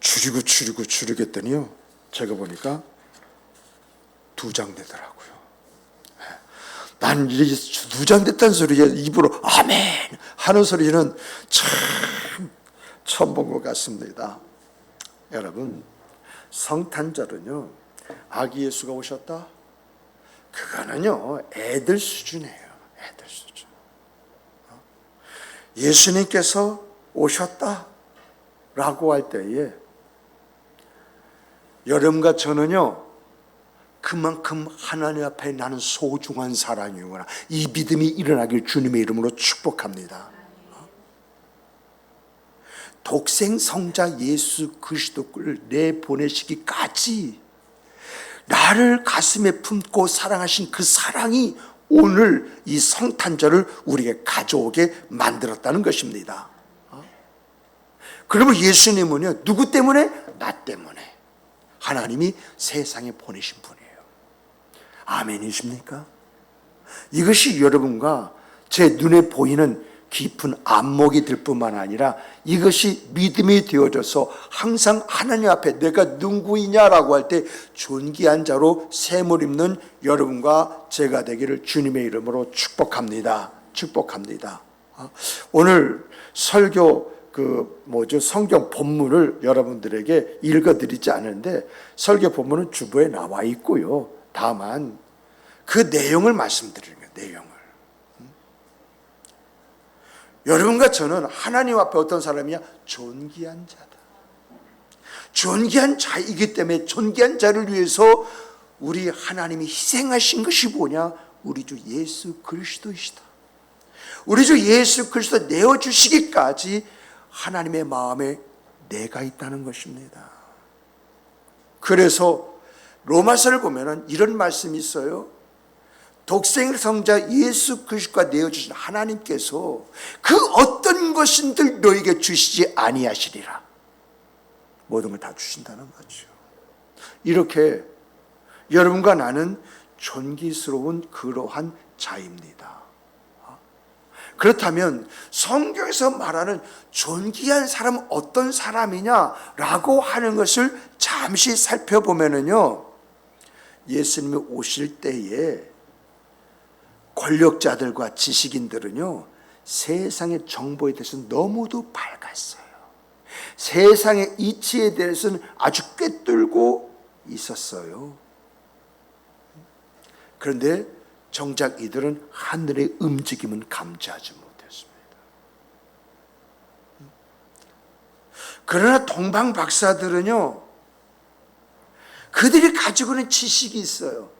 줄이고 줄이고 줄이겠더니요. 제가 보니까 두 장 되더라고요. 난 이게 두 장 됐다는 소리에 입으로 아멘 하는 소리는 참 처음 본 것 같습니다. 여러분 성탄절은요 아기 예수가 오셨다. 그거는요 애들 수준이에요. 애들 수준. 어? 예수님께서 오셨다라고 할 때에 여러분과 저는요 그만큼 하나님 앞에 나는 소중한 사람이구나. 이 믿음이 일어나길 주님의 이름으로 축복합니다. 독생 성자 예수 그리스도를 내 보내시기까지 나를 가슴에 품고 사랑하신 그 사랑이 오늘 이 성탄절을 우리에게 가져오게 만들었다는 것입니다. 그러면 예수님은요, 누구 때문에? 나 때문에. 하나님이 세상에 보내신 분이에요. 아멘이십니까? 이것이 여러분과 제 눈에 보이는 깊은 안목이 될 뿐만 아니라 이것이 믿음이 되어져서 항상 하나님 앞에 내가 누구이냐라고 할 때 존귀한 자로 샘을 입는 여러분과 제가 되기를 주님의 이름으로 축복합니다. 축복합니다. 어? 오늘 설교 그 뭐죠 성경 본문을 여러분들에게 읽어드리지 않은데 설교 본문은 주부에 나와 있고요. 다만 그 내용을 말씀드리는 거예요. 내용을. 여러분과 저는 하나님 앞에 어떤 사람이야? 존귀한 자다. 존귀한 자이기 때문에 존귀한 자를 위해서 우리 하나님이 희생하신 것이 뭐냐? 우리 주 예수 그리스도이시다. 우리 주 예수 그리스도 내어 주시기까지 하나님의 마음에 내가 있다는 것입니다. 그래서 로마서를 보면은 이런 말씀이 있어요. 독생 성자 예수 그리스도가 내어 주신 하나님께서 그 어떤 것인들 너에게 주시지 아니하시리라. 모든 걸 다 주신다는 거죠. 이렇게 여러분과 나는 존귀스러운 그러한 자입니다. 그렇다면 성경에서 말하는 존귀한 사람은 어떤 사람이냐라고 하는 것을 잠시 살펴보면은요. 예수님이 오실 때에 권력자들과 지식인들은요. 세상의 정보에 대해서 너무도 밝았어요. 세상의 이치에 대해서는 아주 꿰뚫고 있었어요. 그런데 정작 이들은 하늘의 움직임은 감지하지 못했습니다. 그러나 동방 박사들은요, 그들이 가지고 있는 지식이 있어요.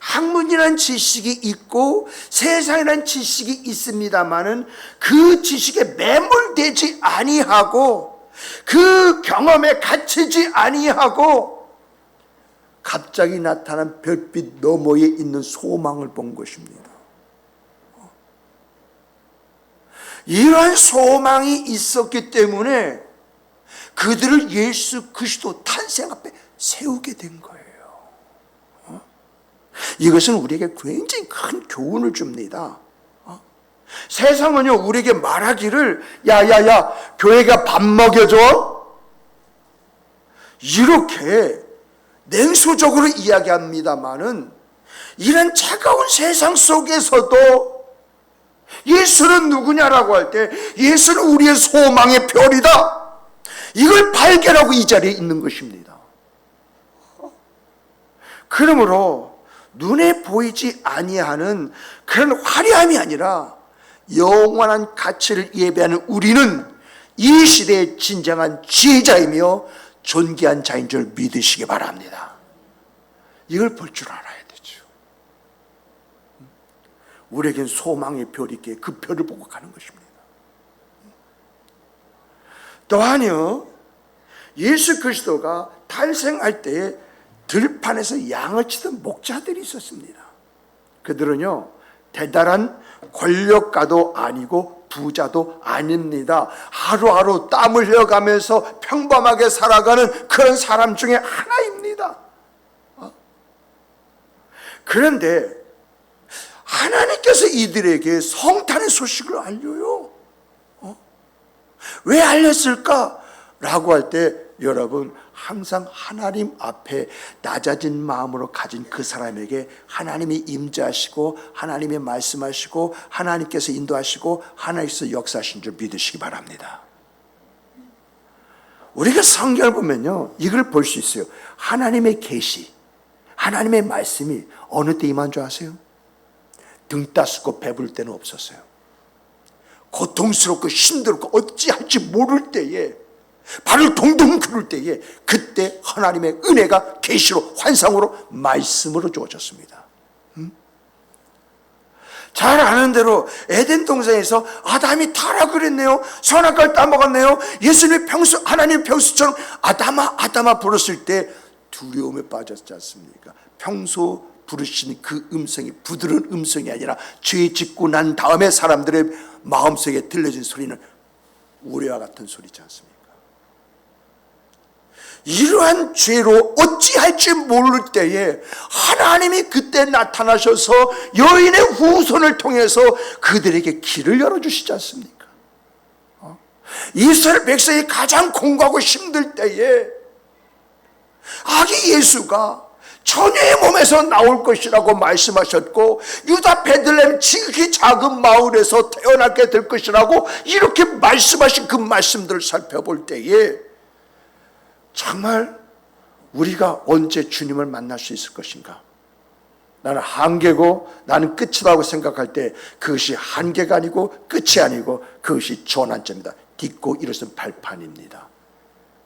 학문이라는 지식이 있고 세상이라는 지식이 있습니다만은 그 지식에 매몰되지 아니하고 그 경험에 갇히지 아니하고 갑자기 나타난 별빛 너머에 있는 소망을 본 것입니다. 이러한 소망이 있었기 때문에 그들을 예수 그리스도 탄생 앞에 세우게 된 거예요. 어? 이것은 우리에게 굉장히 큰 교훈을 줍니다. 어? 세상은요, 우리에게 말하기를, 야, 야, 야, 교회가 밥 먹여줘? 이렇게 냉소적으로 이야기합니다만은 이런 차가운 세상 속에서도 예수는 누구냐라고 할 때 예수는 우리의 소망의 별이다. 이걸 발견하고 이 자리에 있는 것입니다. 그러므로 눈에 보이지 아니하는 그런 화려함이 아니라 영원한 가치를 예배하는 우리는 이 시대의 진정한 지혜자이며 존귀한 자인 줄 믿으시기 바랍니다. 이걸 볼 줄 알아야 되죠. 우리에겐 소망의 별이 있기에 그 별을 보고 가는 것입니다. 또한요, 예수 그리스도가 탄생할 때에 들판에서 양을 치던 목자들이 있었습니다. 그들은요, 대단한 권력가도 아니고 부자도 아닙니다. 하루하루 땀 흘려가면서 평범하게 살아가는 그런 사람 중에 하나입니다. 어? 그런데 하나님께서 이들에게 성탄의 소식을 알려요. 어? 왜 알렸을까? 라고 할 때 여러분 항상 하나님 앞에 낮아진 마음으로 가진 그 사람에게 하나님이 임재하시고 하나님이 말씀하시고 하나님께서 인도하시고 하나님께서 역사하신 줄 믿으시기 바랍니다. 우리가 성경을 보면요 이걸 볼 수 있어요. 하나님의 계시, 하나님의 말씀이 어느 때 임한 줄 아세요? 등 따스고 배부를 때는 없었어요. 고통스럽고 힘들고 어찌할지 모를 때에 발을 동동 구를 때에 그때 하나님의 은혜가 계시로 환상으로 말씀으로 주어졌습니다. 음? 잘 아는 대로 에덴 동산에서 아담이 타라 그랬네요. 선악과를 따먹었네요. 예수님이 평소 하나님 평소처럼 아담아 아담아 부르실 때 두려움에 빠졌지 않습니까? 평소 부르시는 그 음성이 부드러운 음성이 아니라 죄 짓고 난 다음에 사람들의 마음속에 들려진 소리는 우레와 같은 소리지 않습니까? 이러한 죄로 어찌할지 모를 때에 하나님이 그때 나타나셔서 여인의 후손을 통해서 그들에게 길을 열어주시지 않습니까? 어? 이스라엘 백성이 가장 공고하고 힘들 때에 아기 예수가 처녀의 몸에서 나올 것이라고 말씀하셨고 유다 베들레헴 지극히 작은 마을에서 태어나게 될 것이라고 이렇게 말씀하신 그 말씀들을 살펴볼 때에 정말 우리가 언제 주님을 만날 수 있을 것인가? 나는 한계고 나는 끝이라고 생각할 때 그것이 한계가 아니고 끝이 아니고 그것이 전환점이다. 딛고 일어선 발판입니다.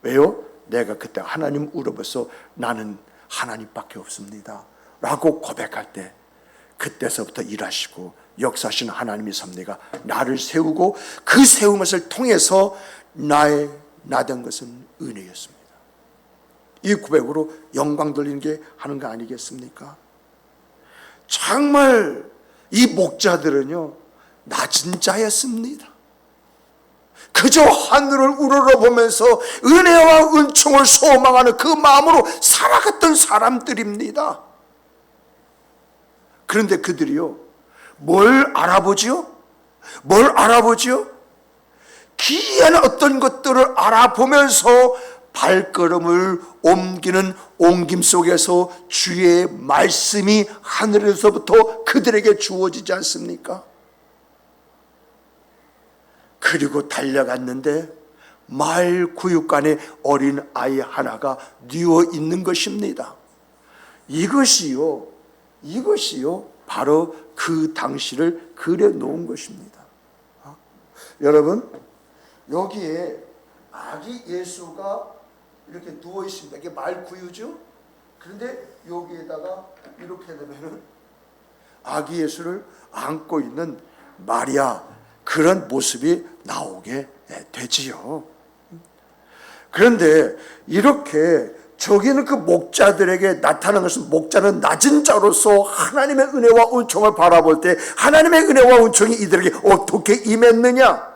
왜요? 내가 그때 하나님 울어봐서 나는 하나님밖에 없습니다. 라고 고백할 때 그때서부터 일하시고 역사하시는 하나님의 섭리가 나를 세우고 그 세운 것을 통해서 나의 나된 것은 은혜였습니다. 이 고백으로 영광 돌리는 게 하는 거 아니겠습니까? 정말 이 목자들은요 낮은 자였습니다. 그저 하늘을 우러러 보면서 은혜와 은총을 소망하는 그 마음으로 살아갔던 사람들입니다. 그런데 그들이요, 뭘 알아보지요? 뭘 알아보지요? 기이한 어떤 것들을 알아보면서 발걸음을 옮기는 옮김 속에서 주의 말씀이 하늘에서부터 그들에게 주어지지 않습니까? 그리고 달려갔는데 마을 구육간에 어린 아이 하나가 누워 있는 것입니다. 이것이요, 이것이요, 바로 그 당시를 그려 놓은 것입니다. 어? 여러분, 여기에 아기 예수가 이렇게 누워 있습니다. 이게 말 구유죠? 그런데 여기에다가 이렇게 되면은 아기 예수를 안고 있는 마리아 그런 모습이 나오게 되지요. 그런데 이렇게 저기는 그 목자들에게 나타난 것은 목자는 낮은 자로서 하나님의 은혜와 은총을 바라볼 때 하나님의 은혜와 은총이 이들에게 어떻게 임했느냐?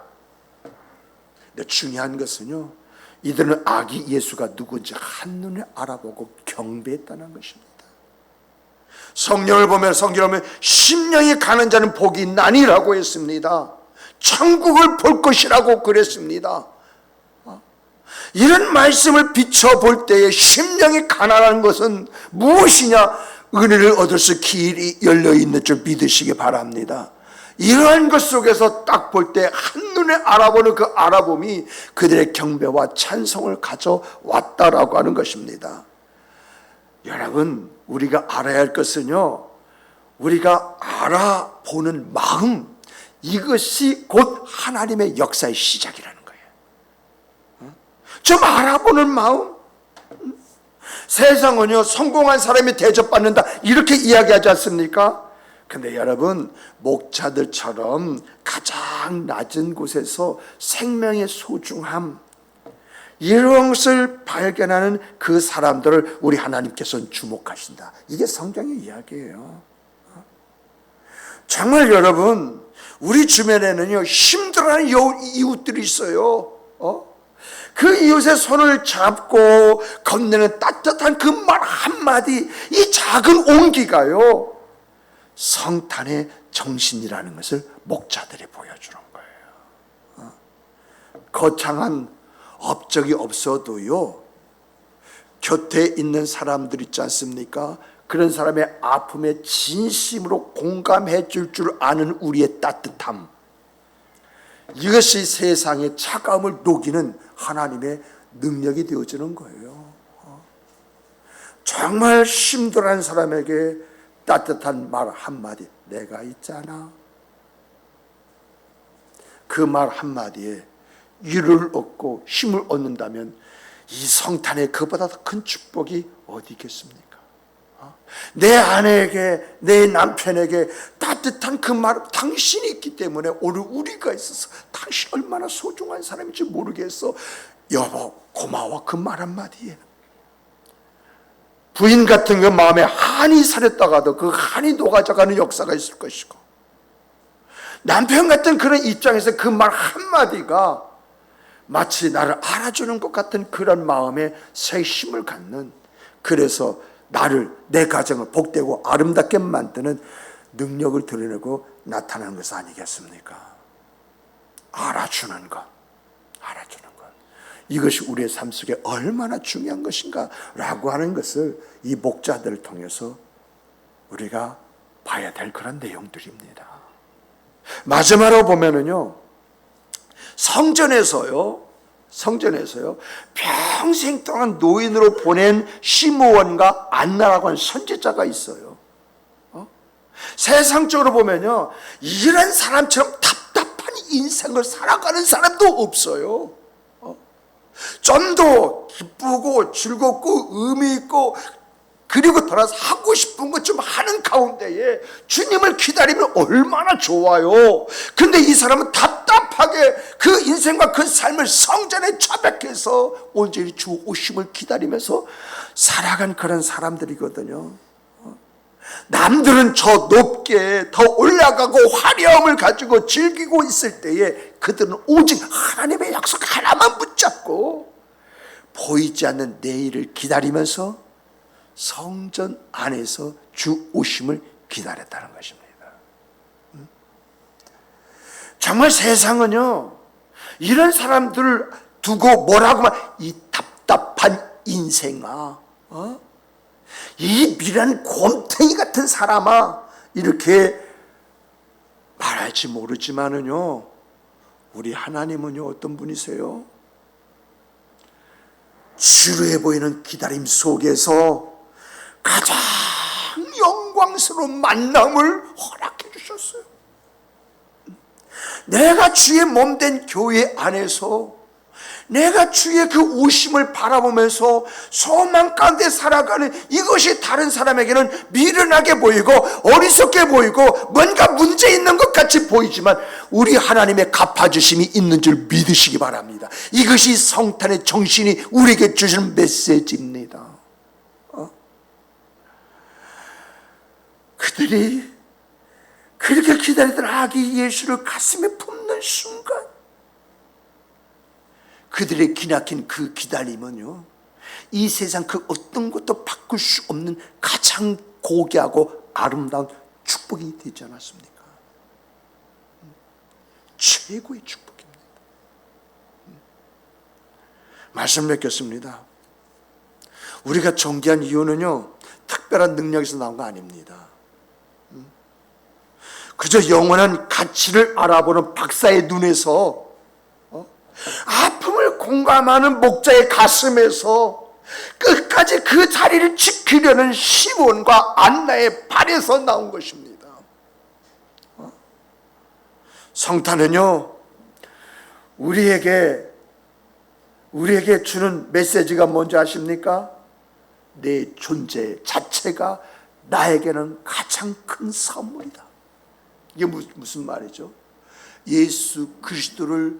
근데 중요한 것은요. 이들은 아기 예수가 누군지 한눈에 알아보고 경배했다는 것입니다. 성령을 보면 성경을 보면 심령이 가는 자는 복이 나니라고 했습니다. 천국을 볼 것이라고 그랬습니다. 이런 말씀을 비춰볼 때에 심령이 가난한 것은 무엇이냐? 은혜를 얻을 수 길이 열려 있는 줄 믿으시기 바랍니다. 이러한 것 속에서 딱 볼 때 한눈에 알아보는 그 알아봄이 그들의 경배와 찬송을 가져왔다라고 하는 것입니다. 여러분, 우리가 알아야 할 것은요, 우리가 알아보는 마음, 이것이 곧 하나님의 역사의 시작이라는 거예요. 좀 알아보는 마음. 세상은요, 성공한 사람이 대접받는다. 이렇게 이야기하지 않습니까? 근데 여러분, 목자들처럼 가장 낮은 곳에서 생명의 소중함, 이런 것을 발견하는 그 사람들을 우리 하나님께서는 주목하신다. 이게 성경의 이야기예요. 정말 여러분, 우리 주변에는요, 힘들어하는 이웃들이 있어요. 어? 그 이웃의 손을 잡고 건네는 따뜻한 그 말 한마디, 이 작은 온기가요, 성탄의 정신이라는 것을 목자들이 보여주는 거예요. 어? 거창한 업적이 없어도요, 곁에 있는 사람들 있지 않습니까? 그런 사람의 아픔에 진심으로 공감해 줄 줄 아는 우리의 따뜻함. 이것이 세상의 차가움을 녹이는 하나님의 능력이 되어지는 거예요. 정말 힘들어한 사람에게 따뜻한 말 한마디, 내가 있잖아. 그 말 한마디에 위로를 얻고 힘을 얻는다면 이 성탄에 그보다 더 큰 축복이 어디 있겠습니까? 어? 내 아내에게, 내 남편에게 따뜻한 그 말, 당신이 있기 때문에 오늘 우리가 있어서 당신 얼마나 소중한 사람인지 모르겠어. 여보, 고마워. 그 말 한마디에. 부인 같은 그 마음에 한이 살였다가도 그 한이 녹아져가는 역사가 있을 것이고 남편 같은 그런 입장에서 그 말 한마디가 마치 나를 알아주는 것 같은 그런 마음에 새 힘을 갖는 그래서 나를 내 가정을 복되고 아름답게 만드는 능력을 드러내고 나타나는 것 아니겠습니까? 알아주는 것, 알아주는 것. 이것이 우리의 삶 속에 얼마나 중요한 것인가라고 하는 것을 이 목자들을 통해서 우리가 봐야 될 그런 내용들입니다. 마지막으로 보면은요, 성전에서요, 성전에서요, 평생 동안 노인으로 보낸 시므원과 안나라고 하는 선지자가 있어요. 어? 세상적으로 보면요, 이런 사람처럼 답답한 인생을 살아가는 사람도 없어요. 좀 더 기쁘고 즐겁고 의미 있고 그리고 돌아서 하고 싶은 것 좀 하는 가운데에 주님을 기다리면 얼마나 좋아요. 근데 이 사람은 답답하게 그 인생과 그 삶을 성전에 처박해서 온전히 주 오심을 기다리면서 살아간 그런 사람들이거든요. 남들은 저 높게 더 올라가고 화려함을 가지고 즐기고 있을 때에 그들은 오직 하나님의 약속 하나만 붙잡고 보이지 않는 내일을 기다리면서 성전 안에서 주 오심을 기다렸다는 것입니다. 음? 정말 세상은요, 이런 사람들을 두고 뭐라고 말이 답답한 인생아, 어? 이 미란 곰탱이 같은 사람아, 이렇게 말할지 모르지만은요, 우리 하나님은요, 어떤 분이세요? 지루해 보이는 기다림 속에서 가장 영광스러운 만남을 허락해 주셨어요. 내가 주의 몸 된 교회 안에서 내가 주의 그 오심을 바라보면서 소망 가운데 살아가는 이것이 다른 사람에게는 미련하게 보이고 어리석게 보이고 뭔가 문제 있는 것 같이 보이지만 우리 하나님의 갚아주심이 있는 줄 믿으시기 바랍니다. 이것이 성탄의 정신이 우리에게 주시는 메시지입니다. 어? 그들이 그렇게 기다리던 아기 예수를 가슴에 품는 순간 그들의 기나긴 그 기다림은요, 이 세상 그 어떤 것도 바꿀 수 없는 가장 고귀하고 아름다운 축복이 되지 않았습니까? 최고의 축복입니다. 말씀 맺겠습니다. 우리가 존귀한 이유는요, 특별한 능력에서 나온 거 아닙니다. 그저 영원한 가치를 알아보는 박사의 눈에서 아픔을 공감하는 목자의 가슴에서 끝까지 그 자리를 지키려는 시몬과 안나의 발에서 나온 것입니다. 성탄은요, 우리에게, 우리에게 주는 메시지가 뭔지 아십니까? 내 존재 자체가 나에게는 가장 큰 선물이다. 이게 무슨 말이죠? 예수 그리스도를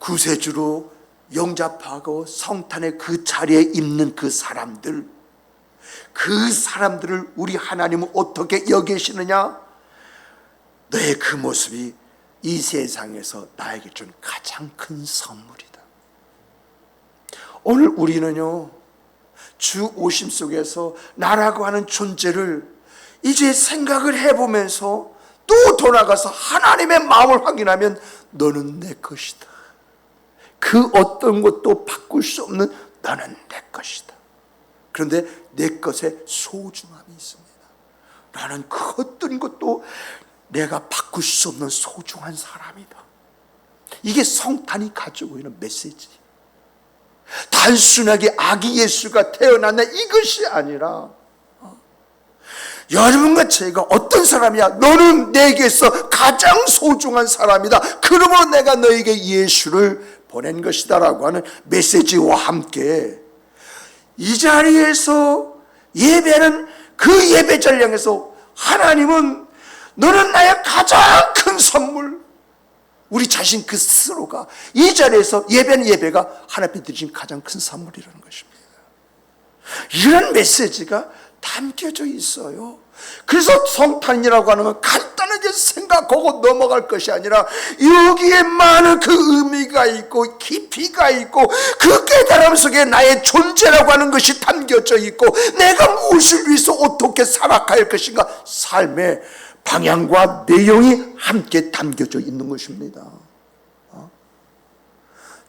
구세주로 영접하고 성탄의 그 자리에 있는 그 사람들, 그 사람들을 우리 하나님은 어떻게 여기시느냐? 너의 그 모습이 이 세상에서 나에게 준 가장 큰 선물이다. 오늘 우리는요, 주 오심 속에서 나라고 하는 존재를 이제 생각을 해보면서 또 돌아가서 하나님의 마음을 확인하면 너는 내 것이다. 그 어떤 것도 바꿀 수 없는 너는 내 것이다. 그런데 내 것에 소중함이 있습니다. 나는 그 어떤 것도 내가 바꿀 수 없는 소중한 사람이다. 이게 성탄이 가지고 있는 메시지. 단순하게 아기 예수가 태어났나 이것이 아니라 어? 여러분과 제가 어떤 사람이야? 너는 내게서 가장 소중한 사람이다. 그러므로 내가 너에게 예수를 보낸 것이다 라고 하는 메시지와 함께 이 자리에서 예배는 그 예배자를 향해서 하나님은 너는 나의 가장 큰 선물 우리 자신 그 스스로가 이 자리에서 예배는 예배가 하나님 드리신 가장 큰 선물이라는 것입니다. 이런 메시지가 담겨져 있어요. 그래서 성탄이라고 하는 건 간단하게 생각하고 넘어갈 것이 아니라 여기에 많은 그 의미가 있고 깊이가 있고 그 깨달음 속에 나의 존재라고 하는 것이 담겨져 있고 내가 무엇을 위해서 어떻게 살아갈 것인가 삶의 방향과 내용이 함께 담겨져 있는 것입니다. 어?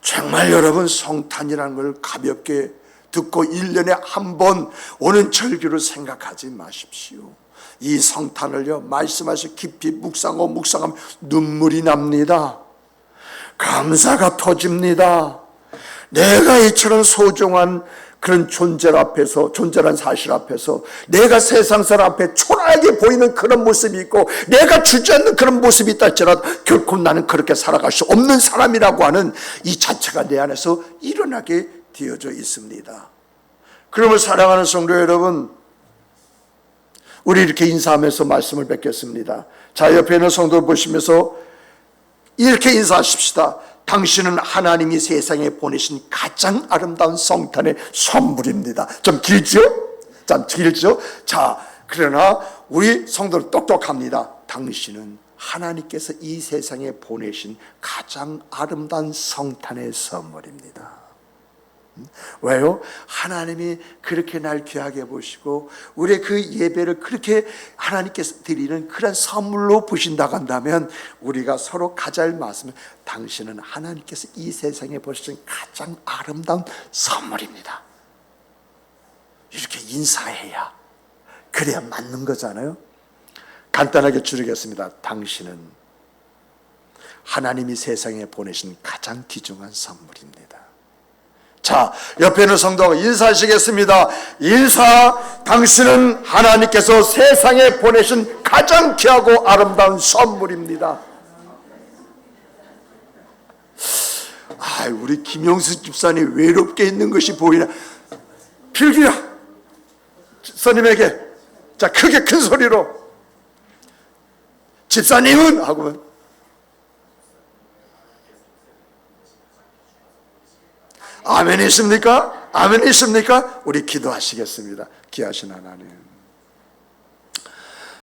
정말 여러분 성탄이라는 걸 가볍게 듣고 1년에 한 번 오는 절기로 생각하지 마십시오. 이 성탄을요, 말씀하시 깊이 묵상하고 묵상하면 눈물이 납니다. 감사가 터집니다. 내가 이처럼 소중한 그런 존재 앞에서, 존재란 사실 앞에서 내가 세상 사람 앞에 초라하게 보이는 그런 모습이 있고 내가 주지 않는 그런 모습이 있다 할지라도 결코 나는 그렇게 살아갈 수 없는 사람이라고 하는 이 자체가 내 안에서 일어나게 되어져 있습니다. 그러면 사랑하는 성도 여러분, 우리 이렇게 인사하면서 말씀을 뵙겠습니다. 자, 옆에 있는 성도를 보시면서 이렇게 인사하십시다. 당신은 하나님이 세상에 보내신 가장 아름다운 성탄의 선물입니다. 좀 길죠? 좀 길죠? 자, 그러나 우리 성도는 똑똑합니다. 당신은 하나님께서 이 세상에 보내신 가장 아름다운 성탄의 선물입니다. 왜요? 하나님이 그렇게 날 귀하게 보시고 우리의 그 예배를 그렇게 하나님께서 드리는 그런 선물로 보신다고 한다면 우리가 서로 가잘 말씀을 당신은 하나님께서 이 세상에 보신 가장 아름다운 선물입니다. 이렇게 인사해야 그래야 맞는 거잖아요. 간단하게 줄이겠습니다. 당신은 하나님이 세상에 보내신 가장 귀중한 선물입니다. 자, 옆에 있는 성도 인사하시겠습니다. 인사, 당신은 하나님께서 세상에 보내신 가장 귀하고 아름다운 선물입니다. 아, 우리 김영수 집사님 외롭게 있는 것이 보이나? 필기야, 스님에게 자 크게 큰 소리로 집사님은 하고 아멘 있습니까? 아멘 있습니까? 우리 기도하시겠습니다. 귀하신 하나님.